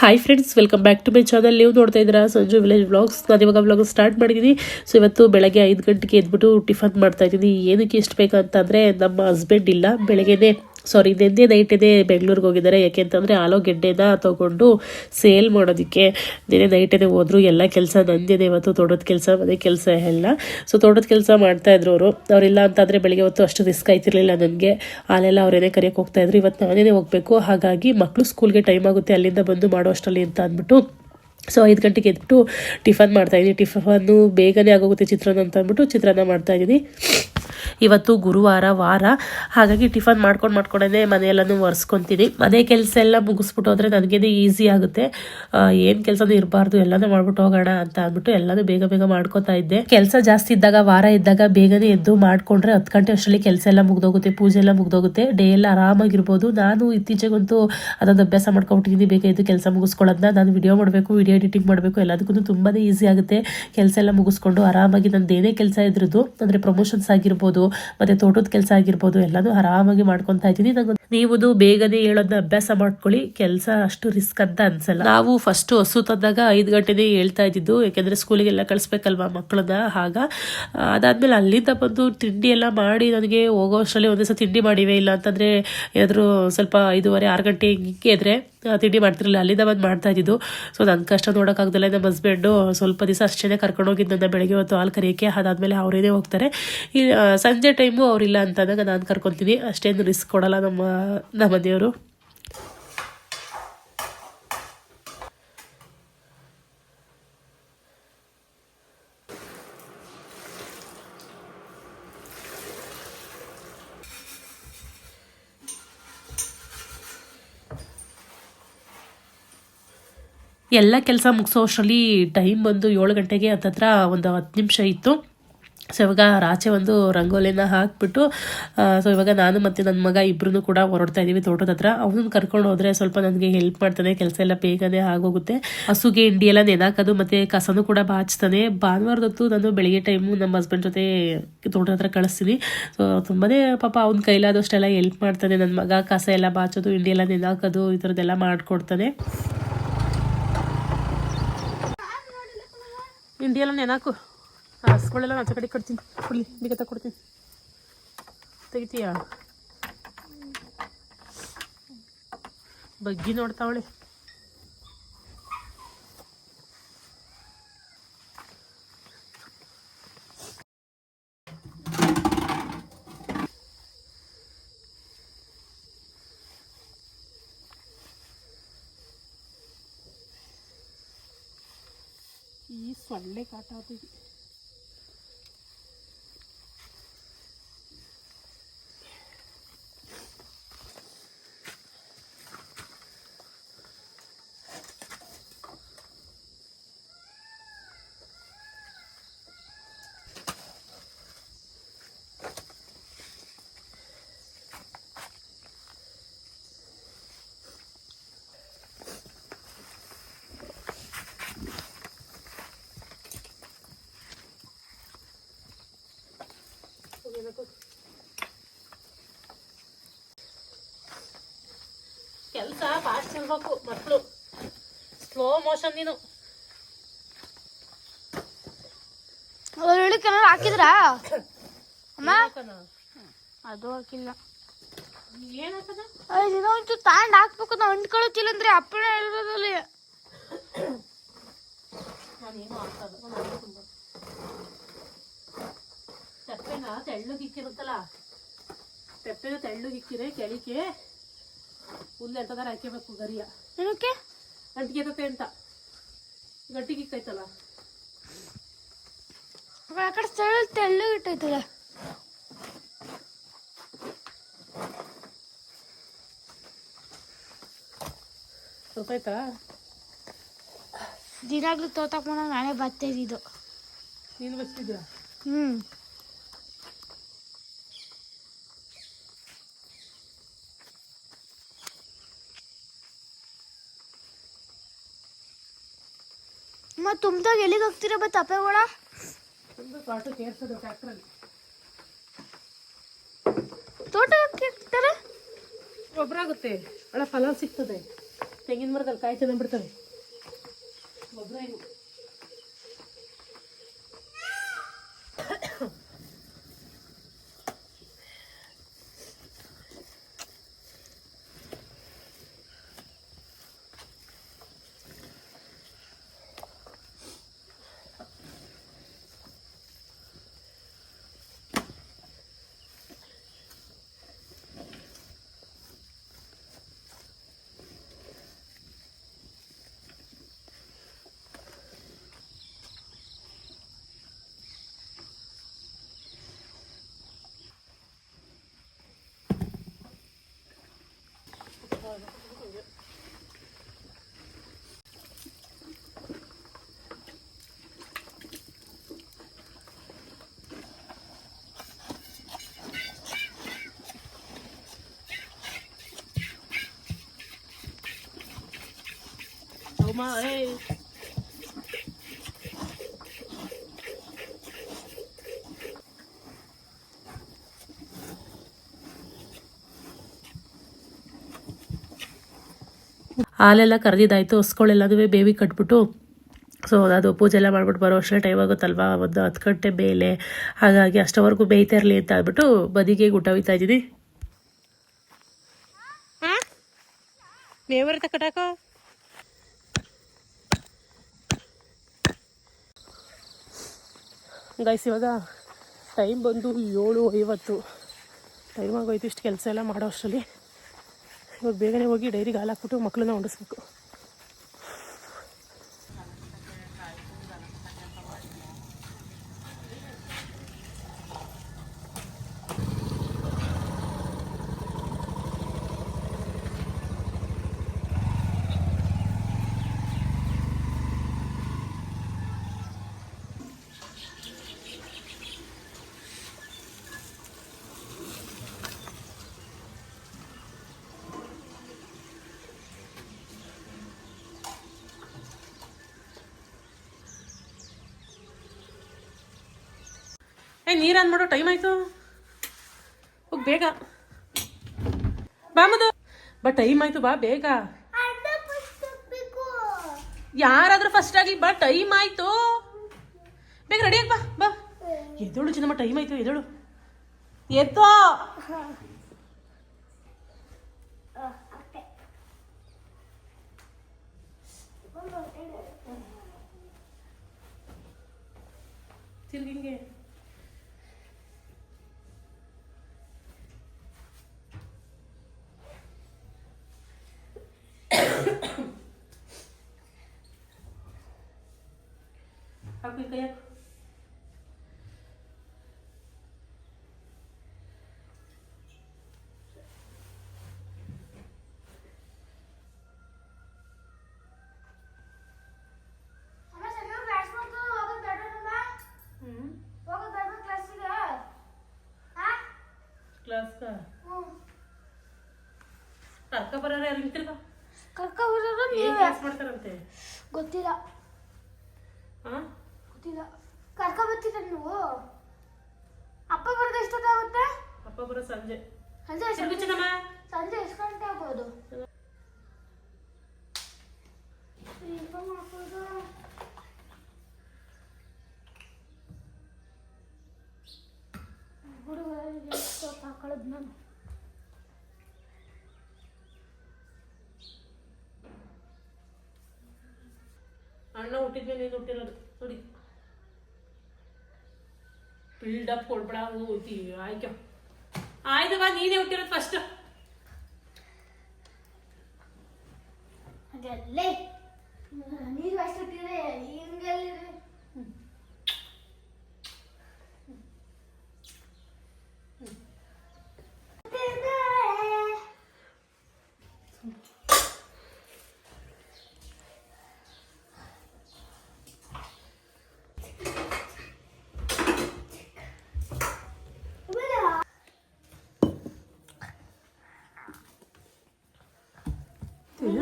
Hi friends welcome back to my channel ನೀವು ನೋಡ್ತಾ ಇದ್ದೀರಾ ಸಂಜು ವಿಲೇಜ್ ವ್ಲಾಗ್ಸ್ ನಾನು ಇವಾಗ ವ್ಲಾಗ್ ಸ್ಟಾರ್ಟ್ ಮಾಡಿದ್ದೀನಿ ಸೊ ಇವತ್ತು ಬೆಳಗ್ಗೆ ಐದು ಗಂಟೆಗೆ ಎದ್ಬಿಟ್ಟು ಟಿಫನ್ ಮಾಡ್ತಾ ಇದ್ದೀನಿ. ಏನಕ್ಕೆ ಇಷ್ಟು ಬೇಕಂತಂದರೆ ನಮ್ಮ ಹಸ್ಬೆಂಡ್ ಇಲ್ಲ. ಬೆಳಗ್ಗೆನೆ ಸಾರಿ ನಿನ್ನೆ ನೈಟೇ ಬೆಂಗಳೂರಿಗೆ ಹೋಗಿದ್ದಾರೆ. ಯಾಕೆಂತಂದರೆ ಆಲೂಗೆಡ್ಡೆನ ತೊಗೊಂಡು ಸೇಲ್ ಮಾಡೋದಕ್ಕೆ. ನಿನ್ನೆ ನೈಟೇ ಹೋದರು, ಎಲ್ಲ ಕೆಲಸ ನಂದಿದೆ ಇವತ್ತು ತೋಟದ ಕೆಲಸ, ಮನೆ ಕೆಲಸ ಎಲ್ಲ. ಸೊ ತೋಟದ ಕೆಲಸ ಮಾಡ್ತಾಯಿದ್ರು ಅವರು. ಅವರಿಲ್ಲ ಅಂತಂದರೆ ಬೆಳಗ್ಗೆ ಹೊತ್ತು ಅಷ್ಟು ರಿಸ್ಕ್ ಆಯ್ತಿರಲಿಲ್ಲ ನನಗೆ. ಅಲ್ಲೆಲ್ಲ ಅವರೇನೇ ಕರೆಯೋಕೆ ಹೋಗ್ತಾಯಿದ್ರು ಇವತ್ತು ನಾನೇನೇ ಹೋಗಬೇಕು. ಹಾಗಾಗಿ ಮಕ್ಕಳು ಸ್ಕೂಲ್ಗೆ ಟೈಮ್ ಆಗುತ್ತೆ, ಅಲ್ಲಿಂದ ಬಂದು ಮಾಡೋ ಅಷ್ಟರಲ್ಲಿ ಅಂತ ಅಂದ್ಬಿಟ್ಟು. ಸೊ ಐದು ಗಂಟೆಗೆ ಎದ್ಬಿಟ್ಟು ಟಿಫನ್ ಮಾಡ್ತಾಯಿದ್ದೀನಿ ಟಿಫನ್ನು ಬೇಗನೆ ಆಗೋಗುತ್ತೆ ಚಿತ್ರಾನ್ನ ಅಂತ ಅಂದ್ಬಿಟ್ಟು ಚಿತ್ರಾನ್ನ ಮಾಡ್ತಾಯಿದ್ದೀನಿ ಇವತ್ತು ಗುರುವಾರ, ವಾರ. ಹಾಗಾಗಿ ಟಿಫನ್ ಮಾಡ್ಕೊಂಡು ಮಾಡ್ಕೊಂಡೇ ಮನೆಯೆಲ್ಲನೂ ಒರೆಸ್ಕೊತೀನಿ. ಮನೆ ಕೆಲಸ ಎಲ್ಲ ಮುಗಿಸ್ಬಿಟ್ಟು ಹೋದರೆ ನನಗೇನೆ ಈಸಿ ಆಗುತ್ತೆ. ಏನು ಕೆಲಸನೂ ಇರಬಾರ್ದು, ಎಲ್ಲನೂ ಮಾಡ್ಬಿಟ್ಟು ಹೋಗೋಣ ಅಂತ ಅಂದ್ಬಿಟ್ಟು ಎಲ್ಲನೂ ಬೇಗ ಬೇಗ ಮಾಡ್ಕೊತಾ ಇದ್ದೆ. ಕೆಲಸ ಜಾಸ್ತಿ ಇದ್ದಾಗ, ವಾರ ಇದ್ದಾಗ ಬೇಗನೆ ಎದ್ದು ಮಾಡ್ಕೊಂಡ್ರೆ ಹತ್ತು ಗಂಟೆ ಅಷ್ಟರಲ್ಲಿ ಕೆಲಸ ಎಲ್ಲ ಮುಗ್ದೋಗುತ್ತೆ, ಪೂಜೆ ಎಲ್ಲ ಮುಗ್ದೋಗುತ್ತೆ. ಡೇ ಎಲ್ಲ ಆರಾಮಾಗಿರ್ಬೋದು. ನಾನು ಇತ್ತೀಚೆಗಂತೂ ಅದೊಂದು ಅಭ್ಯಾಸ ಮಾಡ್ಕೊಬಿಟ್ಟಿದ್ದೀನಿ ಬೇಗ ಎದ್ದು ಕೆಲಸ ಮುಗಿಸ್ಕೊಳ್ಳೋದನ್ನ. ನಾನು ವಿಡಿಯೋ ಮಾಡಬೇಕು, ವಿಡಿಯೋ ಎಡಿಟಿಂಗ್ ಮಾಡಬೇಕು ಎಲ್ಲದಕ್ಕೂ ತುಂಬಾ ಈಸಿ ಆಗುತ್ತೆ. ಕೆಲಸ ಎಲ್ಲ ಮುಗಿಸ್ಕೊಂಡು ಆರಾಮಾಗಿ ನಂದು ಏನೇ ಕೆಲಸ ಇದ್ರದ್ದು, ಅಂದರೆ ಪ್ರಮೋಷನ್ಸ್ ಆಗಿರ್ಬೋದು ಮತ್ತು ತೋಟದ ಕೆಲಸ ಆಗಿರ್ಬೋದು ಎಲ್ಲದೂ ಆರಾಮಾಗಿ ಮಾಡ್ಕೊತಾ ಇದ್ದೀನಿ. ನಂಗೆ ನೀವು ಬೇಗನೆ ಹೇಳೋದನ್ನ ಅಭ್ಯಾಸ ಮಾಡ್ಕೊಳ್ಳಿ. ಕೆಲಸ ಅಷ್ಟು ರಿಸ್ಕ್ ಅಂತ ಅನ್ಸಲ್ಲ. ನಾವು ಫಸ್ಟ್ ಹಸು ತಂದಾಗ ಐದು ಗಂಟೆನೇ ಹೇಳ್ತಾ ಇದ್ದಿದ್ದು, ಯಾಕೆಂದರೆ ಸ್ಕೂಲಿಗೆಲ್ಲ ಕಳಿಸ್ಬೇಕಲ್ವಾ ಮಕ್ಕಳನ್ನ ಆಗ. ಅದಾದ್ಮೇಲೆ ಅಲ್ಲಿಂದ ಬಂದು ತಿಂಡಿ ಎಲ್ಲ ಮಾಡಿ ನನಗೆ ಹೋಗೋ ಅಷ್ಟರಲ್ಲಿ ಒಂದೇ ತಿಂಡಿ ಮಾಡಿವೆ, ಇಲ್ಲ ಅಂತಂದ್ರೆ ಏನಾದರೂ ಸ್ವಲ್ಪ ಐದೂವರೆ, ಆರು ಗಂಟೆ ಹಿಂಗೆ ಇದ್ರೆ ತಿಂಡಿ ಮಾಡ್ತಿರಲಿಲ್ಲ. ಅಲ್ಲಿಂದ ಬಂದು ಮಾಡ್ತಾ ಇದ್ದಿದ್ದು. ಸೊ ನನ್ನ ಕಷ್ಟ ನೋಡೋಕ್ಕಾಗ್ದಲ್ಲ ನಮ್ಮ ಹಸ್ಬೆಂಡು ಸ್ವಲ್ಪ ದಿವಸ ಅಷ್ಟೇ ಕರ್ಕೊಂಡು ಹೋಗಿದ್ದು ನನ್ನ ಬೆಳಗ್ಗೆ ಹೊತ್ತು ಹಾಲು ಕರಿಯೋಕ್ಕೆ. ಅದಾದಮೇಲೆ ಅವರೇನೇ ಹೋಗ್ತಾರೆ. ಈ ಸಂಜೆ ಟೈಮು ಅವರಿಲ್ಲ ಅಂತಂದಾಗ ನಾನು ಕರ್ಕೊತೀನಿ. ಅಷ್ಟೇನು ರಿಸ್ಕ್ ಕೊಡಲ್ಲ ನಮ್ಮ ನಮ್ಮ ದೇವರು. ಎಲ್ಲ ಕೆಲಸ ಮುಗಿಸೋ ಅಷ್ಟರಲ್ಲಿ ಟೈಮ್ ಬಂದು ಏಳು ಗಂಟೆಗೆ ಹತ್ತತ್ರ ಒಂದು ಹತ್ತು ನಿಮಿಷ ಇತ್ತು. ಸೊ ಇವಾಗ ರಾಚೆ ಒಂದು ರಂಗೋಲಿನ ಹಾಕ್ಬಿಟ್ಟು ಸೊ ಇವಾಗ ನಾನು ಮತ್ತು ನನ್ನ ಮಗ ಇಬ್ಬರೂ ಕೂಡ ಹೊರಡ್ತಾ ಇದ್ದೀವಿ ತೋಟದ ಹತ್ರ. ಅವನನ್ನು ಕರ್ಕೊಂಡು ಹೋದರೆ ಸ್ವಲ್ಪ ನನಗೆ ಹೆಲ್ಪ್ ಮಾಡ್ತಾನೆ, ಕೆಲಸ ಎಲ್ಲ ಬೇಗನೆ ಆಗೋಗುತ್ತೆ. ಹಸುಗೆ, ಹಿಂಡಿ ಎಲ್ಲ ನೆನಾಕೋದು ಮತ್ತು ಕಸನೂ ಕೂಡ ಬಾಚ್ತಾನೆ. ಭಾನುವಾರದೊತ್ತು ನಾನು ಬೆಳಿಗ್ಗೆ ಟೈಮು ನಮ್ಮ ಹಸ್ಬೆಂಡ್ ಜೊತೆ ತೋಟದ ಹತ್ರ ಕಳಿಸ್ತೀನಿ. ಸೊ ತುಂಬಾ ಪಾಪ ಅವ್ನ ಕೈಲಾದಷ್ಟೆಲ್ಲ ಹೆಲ್ಪ್ ಮಾಡ್ತಾನೆ. ನನ್ನ ಮಗ ಕಸ ಎಲ್ಲ ಬಾಚೋದು, ಹಿಂಡಿ ಎಲ್ಲ ನೆನಾಕೋದು, ಈ ಥರದ್ದೆಲ್ಲ ಮಾಡಿಕೊಡ್ತಾನೆ. ಹಿಂಡಿ ಎಲ್ಲ ನೆನಾಕು ಹಸ್ಗಳೆಲ್ಲ ಆಚೆ ಕಡೆ ಕಟ್ತೀನಿ ಕೊಡ್ಲಿ ಬೇಗ ತಗೊಡ್ತೀನಿ ತೆಗಿತೀಯಾ ಬಗ್ಗಿ ನೋಡ್ತಾವಳೆ ಈ ಸೊಳ್ಳೆ ಕಾಟ ಕೆಲಸ ಫಾಸ್ಟ್ ಇರ್ಬೇಕು ಮಕ್ಕಳು ಸ್ಲೋ ಮೋಷನ್ ನೀನು. ಒಳ್ಳೆ ಕನ್ನಡ ಹಾಕಿದ್ರಾ? ಅಮ್ಮ? ಅದು ಹಾಕಿಲ್ಲ. ಏನು ದಿನ ಒಂಚೂರು ತಾಂಡ್ ಹಾಕ್ಬೇಕು ನಾವು ಅಂಟ್ಕೊಳತಿಲ್ಲ ಅಂದ್ರೆ ಅಪ್ಪಣ ಹೇಳ್ಬೋದಲ್ಲಿ ನಾನೇನು ತೆಪ್ಪೆನ ತೆಳ್ಳಗೆ ಇಕ್ಕಿರುತ್ತಲ್ಲ? ತೆಪ್ಪೆನ ತೆಳ್ಳಗೆ ಹಿಕ್ಕಿರೆ ಕೆಳಿಕೆ ಹುಲ್ಲು ಎಂತದಾರ ಹಾಕ್ಯಬೇಕು ಗರಿಯ. ಏನಕ್ಕೆ? ಅಂಟಿಗೆತತೆ ಅಂತ. ಗಟ್ಟಿಗೆ ಇಕ್ಕೈತಲ್ಲ. ಆ ಕಡೆ ಸ್ಥಳ ತೆಳ್ಳಗೆ ಇಟ್ಟೈತಲ್ಲ. ಆಯ್ತಾ ದಿನಾಗ್ಲೂ ತೋಟಕ್ಕೆ ಮಾಡೋ ನಾನೇ ಬರ್ತಾ ಇದ್ದಿದ್ದು ನೀನು ಬಸ್ತಿದ್ಯಾ ಹ್ಮ್. ತುಂಬ್ದಾಗ ಎಲ್ಲಿಗೆ ಹೋಗ್ತೀರಾ ಬತ್ ತಪ್ಪೆಗಳ ತೋಟಕ್ಕೆ ಹೋಗ್ತಾರೆ? ಗೊಬ್ಬರ ಆಗುತ್ತೆ ಒಳ್ಳೆ ಫಲ ಸಿಗ್ತದೆ. ತೆಂಗಿನ ಮರದಲ್ಲಿ ಕಾಯಿ ಬಿಡ್ತವೆ ಗೊಬ್ಬರ ಹಾಲೆಲ್ಲ ಕರೆದಿದ್ದಾಯ್ತು ಹೊಸ್ಕೊಳ್ಳೆಲ್ಲದೂ ಬೇವಿ ಕಟ್ಬಿಟ್ಟು. ಸೊ ಅದು ಪೂಜೆ ಎಲ್ಲ ಮಾಡ್ಬಿಟ್ಟು ಬರೋ ಅಷ್ಟೇ ಟೈಮ್ ಆಗುತ್ತಲ್ವಾ? ಒಂದು ಹತ್ತು ಗಂಟೆ ಬೇಲೆ ಹಾಗಾಗಿ ಅಷ್ಟವರೆಗೂ ಬೇಯ್ತಾ ಇರಲಿ ಅಂತ ಹೇಳ್ಬಿಟ್ಟು ಬದಿಗೆ ಊಟ ಹೋಯ್ತಾ ಇದ್ದೀನಿ ಕಟಾಕೋ ಗೈಸ್, ಇವಾಗ ಟೈಮ್ ಬಂದು ಏಳು ಐವತ್ತು. ಟೈಮ್ ಆಗೋಯ್ತು, ಇಷ್ಟು ಕೆಲಸ ಎಲ್ಲ ಮಾಡೋ ಅಷ್ಟರಲ್ಲಿ. ಇವಾಗ ಬೇಗನೆ ಹೋಗಿ ಡೈರಿಗೆ ಹಾಲು ಹಾಕ್ಬಿಟ್ಟು ಮಕ್ಕಳನ್ನ ಹೊಂಡಿಸ್ಬೇಕು ಏ ನೀರು ಆನ್ ಮಾಡೋ ಟೈಮ್ ಆಯಿತು. ಹೋಗ್ ಬೇಗ. ಬಾ ಮದು ಬಾ ಟೈಮ್ ಆಯಿತು ಬಾ ಬೇಗ. ಯಾರಾದ್ರೂ ಫಸ್ಟ್ ಆಗಿ ಬಾ ಟೈಮ್ ಆಯಿತು. ಬೇಗ ರೆಡಿ ಬಾ ಬಾ. ಎದೋಳು ಚಿನ್ನಮ್ಮ ಟೈಮ್ ಆಯಿತು ಎದೋಳು ಎತ್ತೋ. ತಿರ್ಗಿಂಗೆ ಹಾಕು ಈ ಕೈ ಹಾಕು ಹ್ಞೂ ಕ್ಲಾಸ್ಗ ಅಕ್ಕ ಬರೋರು ಯಾರು ನಿಂತಿರ್ಗ ಕರ್ಕೊಂಡ್ಬರೋದು ಏನು ನೀವೇ ಕ್ಲಾಸ್ ಮಾಡ್ತಾರಂತೆ ಗೊತ್ತಿಲ್ಲ ಹಾಂ ಗೊತ್ತಿಲ್ಲ ಕರ್ಕೊಂಬರ್ತೀರ ನೀವು? ಅಪ್ಪ ಬರೋದು ಎಷ್ಟೊತ್ತಾಗುತ್ತೆ? ಅಪ್ಪ ಬರೋ ಸಂಜೆ. ಸಂಜೆ ತಿರ್ಗು ಎಷ್ಟು ಚಿನ್ನಮ್ಮ? ಸಂಜೆ ಎಷ್ಟು ಗಂಟೆ ಆಗ್ಬೋದು? ದೀಪ ಮಾಡ್ಬೋದು ಹುಡುಗರಿಗೆ ಎಷ್ಟೊತ್ತು ಹಾಕೊಳ್ಳೋದು ನಾನು? ಅಣ್ಣ ಹುಟ್ಟಿದ್ಮೇಲೆ ನೀನು ಹುಟ್ಟಿರೋದು ನೋಡಿ ಬಿಲ್ಡಪ್ ಕೊಡ್ಬೇಡ ಹೋಗಿ ಆಯ್ಕೆ ಆಯ್ತು ಬಾ ನೀನೇ ಹುಟ್ಟಿರೋದು ಫಸ್ಟ್ ಅದಲ್ಲೇ ನೀರು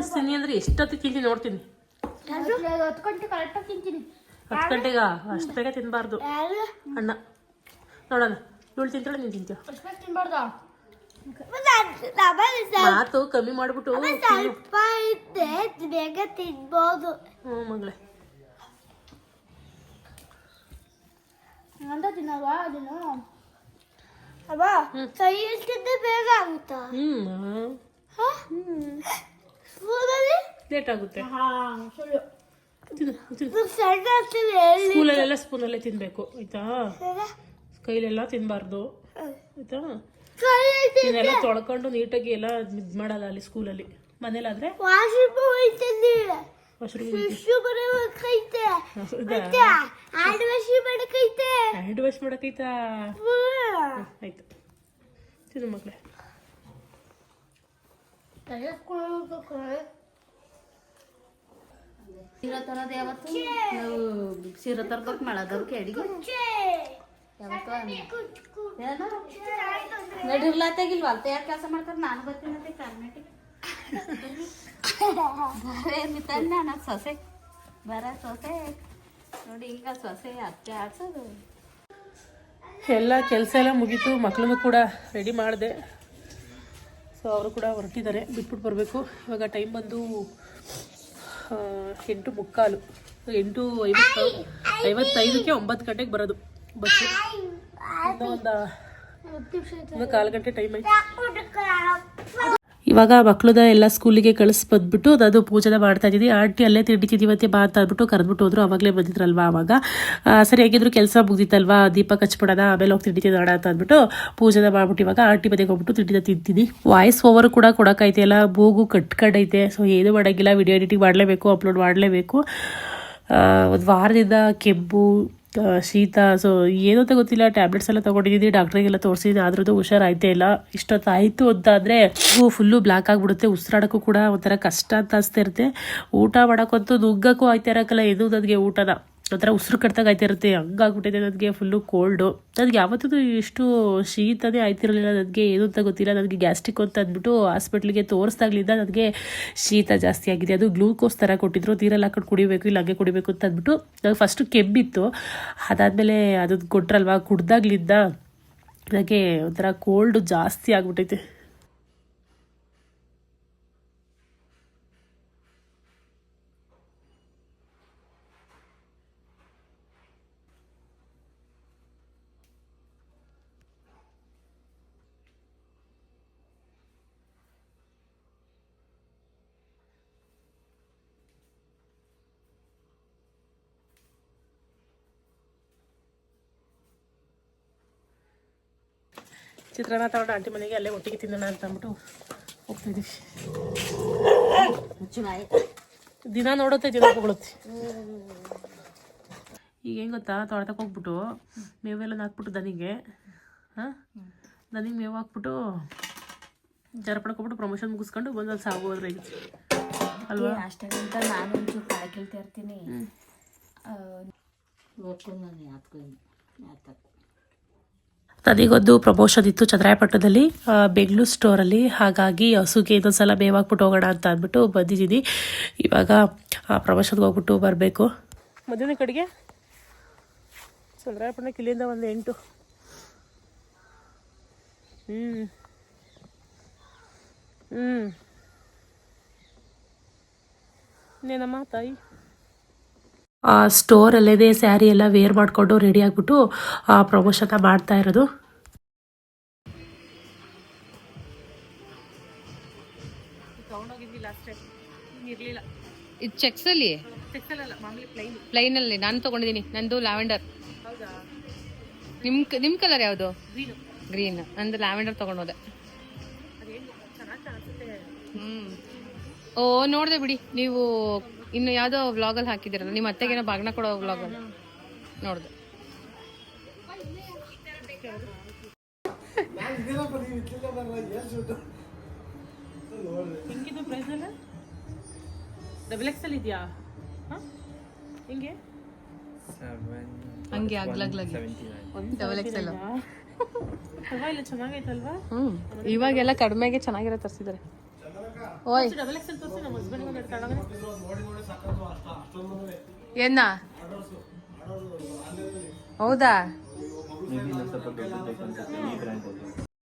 ತಿನ್ನಿಸ್ತೀನಿ ಅಂದ್ರೆ ಎಷ್ಟೊತ್ತು ತಿಂತೀನಿ ನೋಡ್ತೀನಿ? ಹತ್ತು ಗಂಟೆ ಕರೆಕ್ಟಾಗಿ ತಿಂತೀನಿ. ಹತ್ತು ಗಂಟೆಗ? ಅಷ್ಟು ಬೇಗ ತಿನ್ನಬಾರ್ದು ಯಾರು? ಅಣ್ಣ. ನೋಡೋಣ. ಇವಳು ತಿಂತಾಳೆ ನೀನು ತಿಂತೀವ ತಿನ್ಬಾರ್ದ? ಮಾತು ಕಮ್ಮಿ ಮಾಡ್ಬಿಟ್ಟು ಸ್ವಲ್ಪ ಇದ್ದೆ ಬೇಗ ತಿನ್ಬೋದು. ಹ್ಞೂ ಮಗಳೇ. ಅಂತ ತಿನ್ನಲ್ವಾ ಅದನ್ನು? ಅವ ಕೈ ಇಟ್ಟಿದ್ದೆ ಬೇಗ ಆಗುತ್ತಾ? ಹ್ಞೂ ಲೇಟ್ ಆಗುತ್ತೆ. ಸ್ಕೂಲಲ್ಲೆಲ್ಲ ಸ್ಪೂನಲ್ಲೇ ತಿನ್ನಬೇಕು ಆಯ್ತಾ? ಕೈಲೆಲ್ಲ ತಿನ್ಬಾರ್ದು ಆಯ್ತಾ? ಇದನ್ನೆಲ್ಲ ತೊಳ್ಕೊಂಡು ನೀಟಾಗಿ ಎಲ್ಲ ಇದು ಮಾಡಲ್ಲ ಅಲ್ಲಿ ಸ್ಕೂಲಲ್ಲಿ. ಮನೇಲಾದ್ರೆ? ವಾಶಿ ಮಾಡಕೈತೆ. ಹ್ಯಾಂಡ್ ವಾಶ್ ಮಾಡಕ್ಕೈತಾ ಆಯ್ತು. ತಿನ್ನು ಮಕ್ಕಳೇ ಸೀರೆ ತರೋದು ಯಾವತ್ತು? ಸೀರೆ ತರ್ಬೇಕು ಮಳೆದವ್ರಿಗೆ ಅಡಿಗೆ. ಯಾವತ್ತು ನಡಿರ್ಲಾತಾಗಿಲ್ವ ಅಲ್ತ ಯಾರು ಕೆಲಸ ಮಾಡ್ತಾರೆ? ನಾನು ಬರ್ತೀನಿ ಕರ್ನಾಟಕ. ಬರೇ ಮಿತಾನೆ ನಾನು ಸೊಸೆ. ಬರ ಸೊಸೆ. ನೋಡಿ, ಹಿಂಗ ಸೊಸೆ ಅತ್ತೆ ಆಡ್ಸೋದು. ಎಲ್ಲ ಕೆಲಸ ಎಲ್ಲ ಮುಗೀತು ಮಕ್ಕಳನ್ನು ಕೂಡ ರೆಡಿ ಮಾಡಿದೆ. ಸೊ ಅವರು ಕೂಡ ಹೊರಟಿದ್ದಾರೆ ಬಿಟ್ಬಿಟ್ಟು ಬರಬೇಕು ಇವಾಗ ಟೈಮ್ ಬಂದು ಎಂಟು ಮುಕ್ಕಾಲು ಎಂಟು ಐವತ್ತು ಐವತ್ತೈದಕ್ಕೆ ಒಂಬತ್ತು ಗಂಟೆಗೆ ಬರೋದು ಬಸ್ಸು ಒಂದು ಕಾಲು ಗಂಟೆ ಟೈಮ್ ಆಯ್ತು ಇವಾಗ ಮಕ್ಳದ ಎಲ್ಲ ಸ್ಕೂಲಿಗೆ ಕಳಿಸಿ ಬಂದ್ಬಿಟ್ಟು ನಾನು ಪೂಜೆನ ಮಾಡ್ತಾ ಇದ್ದೀನಿ. ಆಂಟಿ ಅಲ್ಲೇ ತಿಂಡಿತಿದ್ದೀವತ್ತೆ ಬಾ ಅಂತ ಅಂದ್ಬಿಟ್ಟು ಕರೆದ್ಬಿಟ್ಟು ಹೋದ್ರು. ಅವಾಗಲೇ ಬಂದಿದ್ರಲ್ವಾ ಅವಾಗ? ಸರಿ, ಹೇಗಿದ್ರು ಕೆಲಸ ಮುಗ್ದಿತ್ತಲ್ವಾ? ದೀಪ ಕಚ್ಬಿಡೋಣ ಆಮೇಲೆ ಹೋಗಿ ತಿಂಡಿ ತಿನ್ನೋಣ ಅಂತ ಅಂದ್ಬಿಟ್ಟು ಪೂಜೆನ ಮಾಡ್ಬಿಟ್ಟು ಇವಾಗ ಆಂಟಿ ಮನೆಗೆ ಹೋಗ್ಬಿಟ್ಟು ತಿಂಡಿನ ತಿಂತೀನಿ. ವಾಯ್ಸ್ ಓವರ್ ಕೂಡ ಕೊಡೋಕೈತೆಲ್ಲ ಮೂಗು ಕಟ್ಕೊಂಡೈತೆ. ಸೊ ಏನು ಮಾಡೋಂಗಿಲ್ಲ. ವಿಡಿಯೋ ಎಡಿಟಿಂಗ್ ಮಾಡಲೇಬೇಕು, ಅಪ್ಲೋಡ್ ಮಾಡಲೇಬೇಕು. ಒಂದು ವಾರದಿಂದ ಕೆಬ್ಬು ಶೀತ ಸೊ ಏನೂ ಅಂತ ಗೊತ್ತಿಲ್ಲ ಟ್ಯಾಬ್ಲೆಟ್ಸ್ ಎಲ್ಲ ತೊಗೊಂಡಿದ್ದೀನಿ ಡಾಕ್ಟ್ರಿಗೆಲ್ಲ ತೋರಿಸಿದ್ದೀನಿ ಆದ್ರೂ ಹುಷಾರಾಯ್ತೇ ಇಲ್ಲ. ಇಷ್ಟೊತ್ತಾಯಿತು ಅಂತಾದರೆ ಫುಲ್ಲು ಬ್ಲ್ಯಾಕ್ ಆಗಿಬಿಡುತ್ತೆ, ಉಸಿರಾಡೋಕ್ಕೂ ಕೂಡ ಒಂಥರ ಕಷ್ಟ ಅಂತ ಅನಿಸ್ತಾ ಇರುತ್ತೆ. ಊಟ ಮಾಡೋಕ್ಕಂತೂ ನುಗ್ಗಕ್ಕೂ ಆಯ್ತಾ ಇರೋಕ್ಕಲ್ಲ ಇದು ನನಗೆ ಊಟನ. ಒಂಥರ ಉಸಿರು ಕಟ್ದಾಗ ಆಯ್ತಾ ಇರುತ್ತೆ ಹಂಗಾಗ್ಬಿಟ್ಟಿದೆ ನನಗೆ ಫುಲ್ಲು ಕೋಲ್ಡು ನನಗೆ ಯಾವತ್ತೂ ಇಷ್ಟು ಶೀತನೇ ಆಯ್ತಿರಲಿಲ್ಲ ನನಗೆ ಏನು ಅಂತ ಗೊತ್ತಿಲ್ಲ ನನಗೆ ಗ್ಯಾಸ್ಟ್ರಿಕ್ ಅಂತ ಅಂದ್ಬಿಟ್ಟು ಹಾಸ್ಪಿಟ್ಲಿಗೆ ತೋರಿಸ್ದಾಗ್ಲಿಂದ ನನಗೆ ಶೀತ ಜಾಸ್ತಿ ಆಗಿದೆ. ಅದು ಗ್ಲೂಕೋಸ್ ಥರ ಕೊಟ್ಟಿದ್ರು, ನೀರಲ್ಲಿ ಹಾಕೊಂಡು ಕುಡಿಬೇಕು, ಇಲ್ಲ ಹಂಗೆ ಕುಡಿಬೇಕು ಅಂತ ಅಂದ್ಬಿಟ್ಟು ನನಗೆ ಫಸ್ಟು ಕೆಮ್ಮಿತ್ತು. ಅದಾದಮೇಲೆ ಅದನ್ನು ಕೊಟ್ರಲ್ವಾ, ಕುಡ್ದಾಗ್ಲಿಂದ ನನಗೆ ಒಂಥರ ಕೋಲ್ಡು ಜಾಸ್ತಿ ಆಗ್ಬಿಟ್ಟೈತೆ ಚಿತ್ರಾನ್ನ ತಗೊಂಡು ಆಂಟಿ ಮನೆಗೆ ಅಲ್ಲೇ ಒಟ್ಟಿಗೆ ತಿನ್ನೋಣ ಅಂತ ಅಂದ್ಬಿಟ್ಟು ಹೋಗ್ತಿದ್ದೀವಿ ದಿನ ನೋಡುತ್ತೆ ದಿನ ಹೊಗಳುತ್ತೆ. ಈಗ ಹೆಂಗ್ ಗೊತ್ತಾ ತೋಟಕ್ಕೆ ಹೋಗ್ಬಿಟ್ಟು ಮೇವೆಲ್ಲ ಹಾಕ್ಬಿಟ್ಟು ದನಿಗೆ ಹಾಂ? ದನಿಗೆ ಮೇವು ಹಾಕ್ಬಿಟ್ಟು ಜರ ಪಡ್ಕೊಬಿಟ್ಟು ಪ್ರಮೋಷನ್ ಮುಗಿಸ್ಕೊಂಡು ಬಂದು ಅಲ್ಲಿ ಹೋದ್ರೆ ಅಲ್ವಾ? ಅಂತ ನಾನು ಒಂಚೂರು ಕೇಳ್ತಾ ಇರ್ತೀನಿ. ನೋಡ್ಕೊಂಡು ನಾನು ಯಾತ್ಕೊಂಡು ಯಾತಕ್ಕೆ ನನಗೊಂದು ಪ್ರಮೋಷನ್ ಇತ್ತು ಚಂದ್ರಾಯಪಟ್ಟಣದಲ್ಲಿ ಬೆಂಗಳೂರು ಸ್ಟೋರಲ್ಲಿ ಹಾಗಾಗಿ ಹಸುಗೆ ಇನ್ನೊಂದ್ಸಲ ಸಲ ಹಾಕ್ಬಿಟ್ಟು ಹೋಗೋಣ ಅಂತ ಅಂದ್ಬಿಟ್ಟು ಬಂದಿದ್ದೀನಿ. ಇವಾಗ, ಆ, ಪ್ರಮೋಷನ್ಗೆ ಹೋಗ್ಬಿಟ್ಟು ಬರಬೇಕು. ಮಧ್ಯಾಹ್ನ ಕಡೆಗೆ? ಚಂದ್ರಾಯಪಟ್ಟಣ ಇಲ್ಲಿಂದ ಒಂದು ಎಂಟು. ಹ್ಞೂ ಹ್ಞೂ ಇನ್ನೇನಮ್ಮ ತಾಯಿ? ಸ್ಟೋರಲ್ಲೇ ಸ್ಯಾರಿ ಎಲ್ಲ ವೇರ್ ಮಾಡಿಕೊಂಡು ರೆಡಿ ಆಗಿಬಿಟ್ಟು ಆ ಪ್ರಮೋಷನ್ನ ಮಾಡ್ತಾ ಇರೋದು. ಇರಲಿಲ್ಲ ಇದು ಚೆಕ್ಸಲ್ಲಿ ಪ್ಲೈನಲ್ಲಿ ನಾನು ತೊಗೊಂಡಿದ್ದೀನಿ. ನಂದು ಲ್ಯಾವೆಂಡರ್ ನಿಮ್ಮ ನಿಮ್ಮ ಕಲರ್ ಯಾವುದು? ಗ್ರೀನ್ ನಂದು ಲ್ಯಾವೆಂಡರ್ ತೊಗೊಂಡೋದೆ. ಹ್ಞೂ ಓ ನೋಡಿದೆ ಬಿಡಿ. ನೀವು ಇನ್ನು ಯಾವುದೋ ವ್ಲಾಗಲ್ಲಿ ಹಾಕಿದ್ದೀರಲ್ಲ ನಿಮ್ಮ ಅತ್ತೆಗೇನೋ ಬಾಗ್ನ ಕೊಡೋ ವ್ಲಾಗಲ್ಲಿ ನೋಡ್ದೆ. ಹೆಂಗಿದು ಪ್ರೈಸ್ ಎಲ್ಲ ಡಬಲ್ ಎಕ್ಸ್ ಅಲ್ಲಿ ಇದೆಯಾ? ಹಿಂಗೆ? ಹಂಗೆ ಅಗ್ಲಗ್ಲಾಗಿ ಡಬಲ್ ಎಕ್ಸ್ ಪರವಾಗಿಲ್ಲ ಚೆನ್ನಾಗೈತಲ್ವಾ? ಹ್ಞೂ ಇವಾಗೆಲ್ಲ ಕಡಿಮೆಗೆ ಚೆನ್ನಾಗಿರೋ ತರಿಸಿದ್ದಾರೆ. ಓಯ್. ಏನ ಹೌದಾ?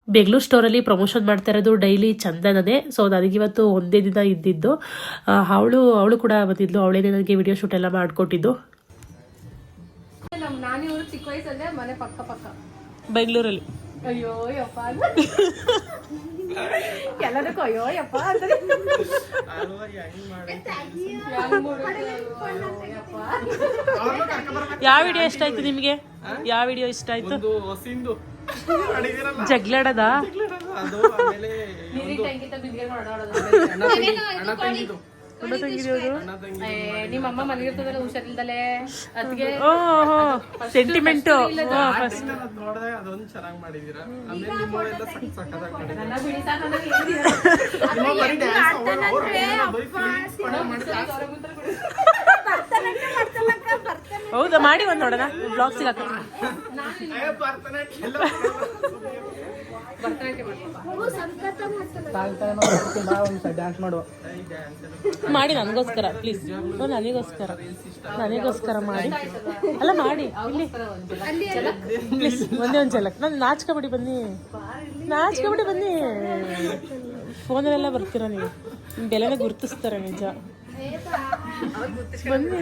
ಬೆಂಗಳೂರು ಸ್ಟೋರಲ್ಲಿ ಪ್ರಮೋಷನ್ ಮಾಡ್ತಾ ಇರೋದು ಡೈಲಿ ಚಂದನನೇ. ಸೊ ನನಗಿವತ್ತು ಒಂದೇ ದಿನ ಇದ್ದಿದ್ದು. ಅವಳು ಅವಳು ಕೂಡ ಬಂದಿದ್ಲು. ಅವಳೇನೆ ನನಗೆ ವಿಡಿಯೋ ಶೂಟ್ ಎಲ್ಲ ಮಾಡಿಕೊಟ್ಟಿದ್ದು. ನಮ್ ನಾನು ಇವ್ರು ಚಿಕ್ಕ ವಯಸ್ಸಲ್ಲೇ ಮನೆ ಪಕ್ಕ ಪಕ್ಕ. ಬೆಂಗಳೂರಲ್ಲಿ. ಅಯ್ಯೋ ಯಪ್ಪ. ಎಲ್ಲದಕ್ಕೂ ಅಯ್ಯೋ ಯಪ್ಪ. ಯಾವ ವಿಡಿಯೋ ಇಷ್ಟ ಆಯ್ತು ನಿಮಗೆ? ಯಾವ ವಿಡಿಯೋ ಇಷ್ಟ ಆಯ್ತು? ಒಂದು ಹೊಸಿಂದು. ಮಾಡಿದಿರಲ್ಲ ಜಗ್ಲಾಡದ? ಅದು ಆಮೇಲೆ ಅಣ್ಣ ನಿಮ್ಮ ಅಮ್ಮ ಮಲಗಿರ್ತದಲ್ಲ ಹುಷಾರಿಲ್ದಲೆ? ಅದಕ್ಕೆ ಓಹೋ ಸೆಂಟಿಮೆಂಟ್ ನೋಡಿದೆ ಅದೊಂದು ಚೆನ್ನಾಗಿ ಮಾಡಿದೀರಾ? ಆಮೇಲೆ ಹೌದಾ ಮಾಡಿ ಒಂದು ನೋಡೋಣ. ಬ್ಲಾಗ್ ಇಲ್ಲ ಡ್ಯಾನ್ಸ್ ಮಾಡುವ ಮಾಡಿ. ನನಗೋಸ್ಕರ ಪ್ಲೀಸ್ ನನಗೋಸ್ಕರ. ನನಗೋಸ್ಕರ ಮಾಡಿ. ಅಲ್ಲ ಮಾಡಿ. ಇಲ್ಲಿ. ಪ್ಲೀಸ್ ಒಂದೇ ಒಂದು ಚಲಕ್ ನಾನು ನಾಚ್ಕೊಬಿಡಿ ಬನ್ನಿ. ನಾಚ್ಕೊಬಿಡಿ ಬನ್ನಿ. ಫೋನಲ್ಲೆಲ್ಲ ಬರ್ತೀರ ನೀವು? ನಿಮ್ ಬೆಲೆನ ಗುರುತಿಸ್ತಾರೆ ನಿಜ. ಬನ್ನಿ.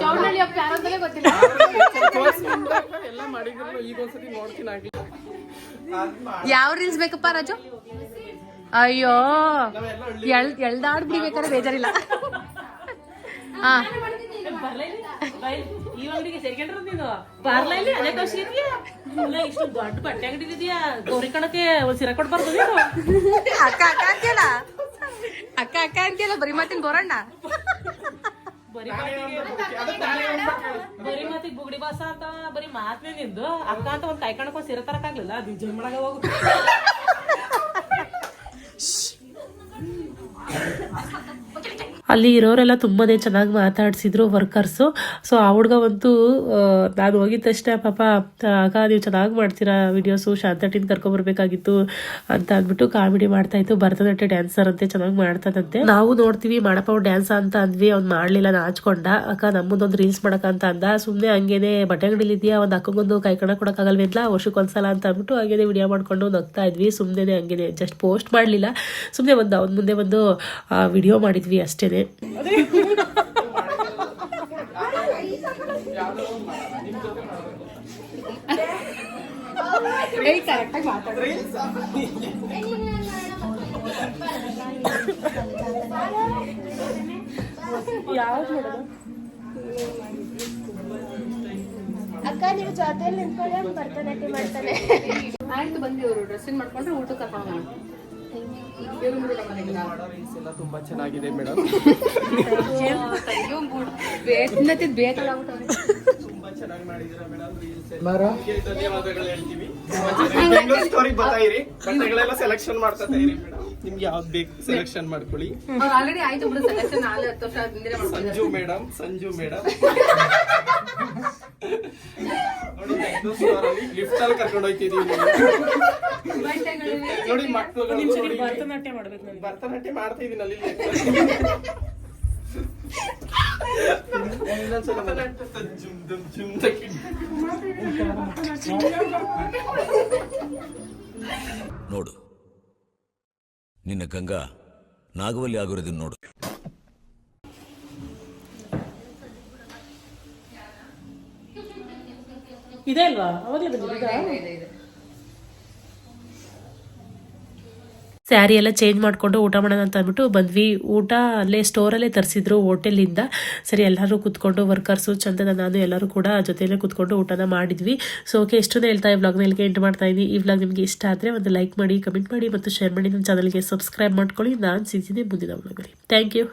ಚೌಡಳ್ಳಿ ಅಪ್ಪ ಯಾರಂತಲೇ ಗೊತ್ತಿಲ್ಲ. ಎಲ್ಲ ಮಾಡಿದ್ರು ಈಗ ಒಂದ್ಸತಿ ನೋಡ್ತೀನಿ ಆಗ್ಲಿ. ಯಾವ ರೀಲ್ಸ್ ಬೇಕಪ್ಪ ರಾಜು? ಅಯ್ಯೋ, ಎಳ್ ಎಳ್ದಾಡ್ ಬಿಡ್ಬೇಕಾದ್ರೆ ಬೇಜಾರಿಲ್ಲ. ದೊಡ್ಡ ಬಟ್ಟೆ ಅಂಗಡಿ ಇದೆಯಾ ಅಕ್ಕ ಅಕ್ಕ ಅಂತೀಯಲ್ಲ? ಅಕ್ಕ ಅಕ್ಕ ಬರೀ ಮಾತಿನ ಗೋರಣ್ಣ. ಬರೀ ಮಾತಿಗೆ ಬುಗಡಿ ಬಾಸ ಅಂತ ಬರೀ ಮಾತ್ನೇ ನಿಂದು. ಅಕ್ಕ ಅಂತ ಒಂದ್ ಕೈ ಕಣಕ್ ಸಿರತರಕ್ಕಾಗ್ಲಿಲ್ಲ ಅದು ಜನ್ಮಡಾಗ ಹೋಗು. ಅಲ್ಲಿ ಇರೋರೆಲ್ಲ ತುಂಬಾನೇ ಚೆನ್ನಾಗಿ ಮಾತಾಡ್ಸಿದ್ರು ವರ್ಕರ್ಸು ಸೊ ಆ ಹುಡ್ಗ ಅಂತೂ ನಾನು ಹೋಗಿದ ತಕ್ಷಣ, ಪಾಪ, ಆಗ ನೀವು ಚೆನ್ನಾಗಿ ಮಾಡ್ತೀರಾ ವಿಡಿಯೋಸು ಶಾಂತಟಿನ ಕರ್ಕೊಂಬರ್ಬೇಕಾಗಿತ್ತು ಅಂತ ಅಂದ್ಬಿಟ್ಟು ಕಾಮಿಡಿ ಮಾಡ್ತಾ ಇತ್ತು. ಭರತನಾಟ್ಯ ಡ್ಯಾನ್ಸರ್ ಅಂತೆ, ಚೆನ್ನಾಗಿ ಮಾಡ್ತದಂತೆ ನಾವು ನೋಡ್ತೀವಿ, ಮಾಡಪ್ಪ, ಅವ್ನು ಡ್ಯಾನ್ಸ್ ಅಂತ ಅಂದ್ವಿ, ಅವ್ನು ಮಾಡಲಿಲ್ಲ ನಾಚ್ಕೊಂಡ ಅಕ್ಕ, ನಮ್ಮದೊಂದು ರೀಲ್ಸ್ ಮಾಡಕ್ಕಂತ ಅಂದ. ಸುಮ್ಮನೆ ಹಂಗೇನೆ ಬಟ್ಟೆ ಅಂಗಡಿಲಿ ಇದೆಯಾ, ಒಂದು ಅಕ್ಕಗೊಂದು ಕೈ ಕಣ ವರ್ಷಕ್ಕೆ ವರ್ಷಕ್ಕೊಂದ್ಸಲ ಅಂತ ಅಂದ್ಬಿಟ್ಟು ಹಂಗೇನೆ ವಿಡಿಯೋ ಮಾಡ್ಕೊಂಡು ನಗ್ತಾ ಇದ್ವಿ. ಸುಮ್ಮನೆ ಹಂಗೇನೆ ಜಸ್ಟ್ ಪೋಸ್ಟ್ ಮಾಡಲಿಲ್ಲ. ಸುಮ್ಮನೆ ಒಂದು, ಅವ್ನ ಮುಂದೆ ಒಂದು ವಿಡಿಯೋ ಮಾಡಿದ್ವಿ ಅಷ್ಟೇನೆ ಯಾವ್ದು ಮಾಡೋದು ಅಕ್ಕ, ನೀವು ಜೊತೆಯಲ್ಲಿ ನಿಂತ್ಕೊಂಡ್ರೆ ಭರತನಾಟ್ಯ ಮಾಡ್ತಾನೆ. ಆಯ್ತು ಬಂದಿ ಡ್ರೆಸ್ಸಿಂಗ್ ಮಾಡ್ಕೊಂಡ್ರೆ ಊಟಕ್ಕೆ ಕರ್ಕೊಂಡು ಮಾಡೋ ರೀಲ್ಸ್ ಎಲ್ಲ ತುಂಬಾ ಚೆನ್ನಾಗಿದೆ ಮೇಡಮ್. ತುಂಬಾ ಚೆನ್ನಾಗಿ ಮಾಡಿದೀರಾ ಮೇಡಮ್ ರೀಲ್ಸ್ ಧನ್ಯವಾದಗಳು ಹೇಳ್ತೀವಿ ಬೆಂಗಳೂರು ಸ್ಟೋರಿ ಬರ್ತಾಯಿರಿ ಬಟ್ಟೆಗಳೆಲ್ಲ ಸೆಲೆಕ್ಷನ್ ಮಾಡ್ತಾ ಇರಿ ಮೇಡಮ್. ನಿಮ್ಗೆ ಯಾವ್ದು ಬೇಕು ಸೆಲೆಕ್ಷನ್ ಮಾಡ್ಕೊಳ್ಳಿ. ಆಲ್ರೆಡಿ ಆಯ್ತು ಬಿಡು ಸೆಲೆಕ್ಷನ್ ನಾಳೆ ಹತ್ತು ವರ್ಷ ಹಿಂದಿನ Sanju madam Sanju madam lift ಅಲ್ಲಿ ಕರ್ಕೊಂಡು ಹೋಗ್ತಿದೀವಿ ನೋಡಿ ಮಕ್ಕಳು ನೋಡಿ. ಭರತನಾಟ್ಯ ಮಾಡ್ಬೇಕು ನನಗೆ ಭರತನಾಟ್ಯ ಮಾಡ್ತಾ ಇದೀನಿ ಅಲ್ಲಿ. ನೋಡು ನಿನ್ನ ಗಂಗಾ ನಾಗವಲ್ಲಿ ಆಗಿರೋದನ್ನ ನೋಡು. ಇದೆ ಅಲ್ವಾ? ಅವಾಗಲೇ ಬಂದಿದ್ದ ಸ್ಯಾರಿ ಎಲ್ಲ ಚೇಂಜ್ ಮಾಡಿಕೊಂಡು ಊಟ ಮಾಡೋಣ ಅಂತ ಅಂದ್ಬಿಟ್ಟು ಬಂದ್ವಿ. ಊಟ ಅಲ್ಲೇ ಸ್ಟೋರಲ್ಲೇ ತರಿಸಿದ್ರು ಹೋಟೆಲಿಂದ ಸರಿ, ಎಲ್ಲರೂ ಕೂತ್ಕೊಂಡು ವರ್ಕರ್ಸು ಚಂದನ ನಾನು ಎಲ್ಲರೂ ಕೂಡ ಜೊತೆಯಲ್ಲೇ ಕೂತ್ಕೊಂಡು ಊಟನ ಮಾಡಿದ್ವಿ. ಸೊ ಓಕೆ ಎಷ್ಟು ಹೇಳ್ತಾ ಈ ವ್ಲಾಗ್ನ ಇಲ್ಲಿಗೆ ಎಂಟು ಮಾಡ್ತಾ ಇದ್ದೀನಿ ಈ ವ್ಲಾಗ್ ನಿಮಗೆ ಇಷ್ಟ ಆದರೆ ಒಂದು ಲೈಕ್ ಮಾಡಿ ಕಮೆಂಟ್ ಮಾಡಿ ಮತ್ತು ಶೇರ್ ಮಾಡಿ. ನನ್ನ ಚಾನಲ್ಗೆ ಸಬ್ಸ್ಕ್ರೈಬ್ ಮಾಡ್ಕೊಳ್ಳಿ. ನಾನು ಸಿಗ್ತೀನಿ ಮುಂದಿನ ವ್ಲಾಗಲ್ಲಿ ಥ್ಯಾಂಕ್ ಯು